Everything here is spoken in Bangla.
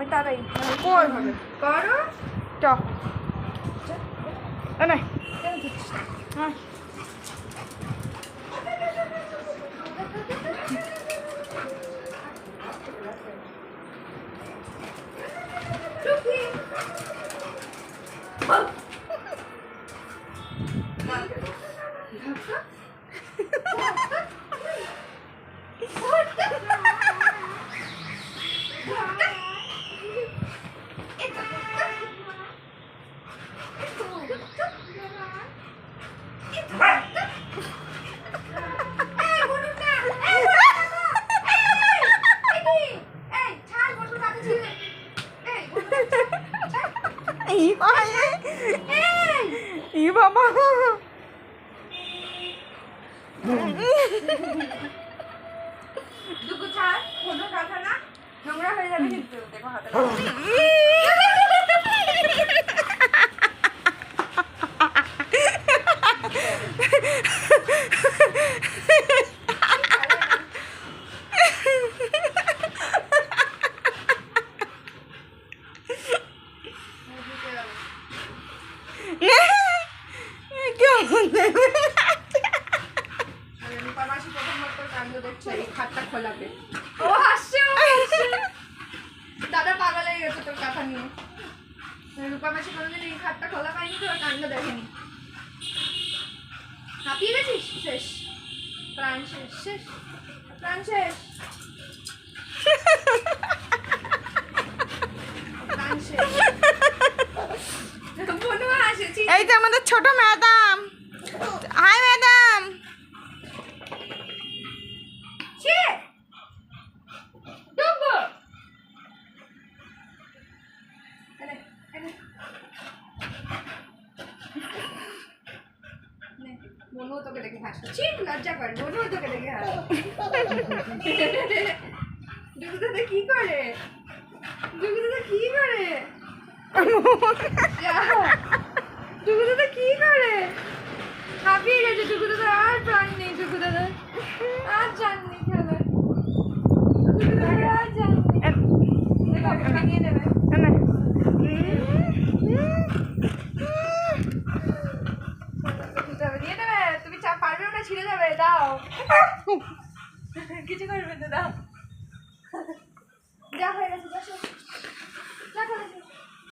আমি তাড়াতাড়ি কই? হবে। করো। এ নে। হ্যাঁ। টুকি ই ই বাবা। দুগু ছাড় কোনো কথা না। নোংরা হয়ে যাবে কিন্তু দেখো হাতে রূপা মাসি প্রথমবার করে কাণ্ড দেখছে? এই খাটটা খোলাবে। ও হাসছে দাদা পাগল হয়ে গেছে তোর কথা নিয়ে। রূপা মাসি কোনোদিন এই খাটটা খোলা পায়নি তোর কাণ্ড দেখেনি। হাঁপিয়ে গেছিস? শেষ। প্রাণ শেষ শেষ। প্রাণ শেষ। এই যে আমাদের ছোট ম্যাডাম। High madam. করে কি করে? কি করে? গেছে আর প্রাণ নেই আর জান নেই খেলা ডুবু দাদা আর জান নেই দেখো, ভাঙিয়ে দেবে দিয়ে দেবে তুমি চাপ পারবে না ছিঁড়ে যাবে দাও। কিছু করবে তো দাও।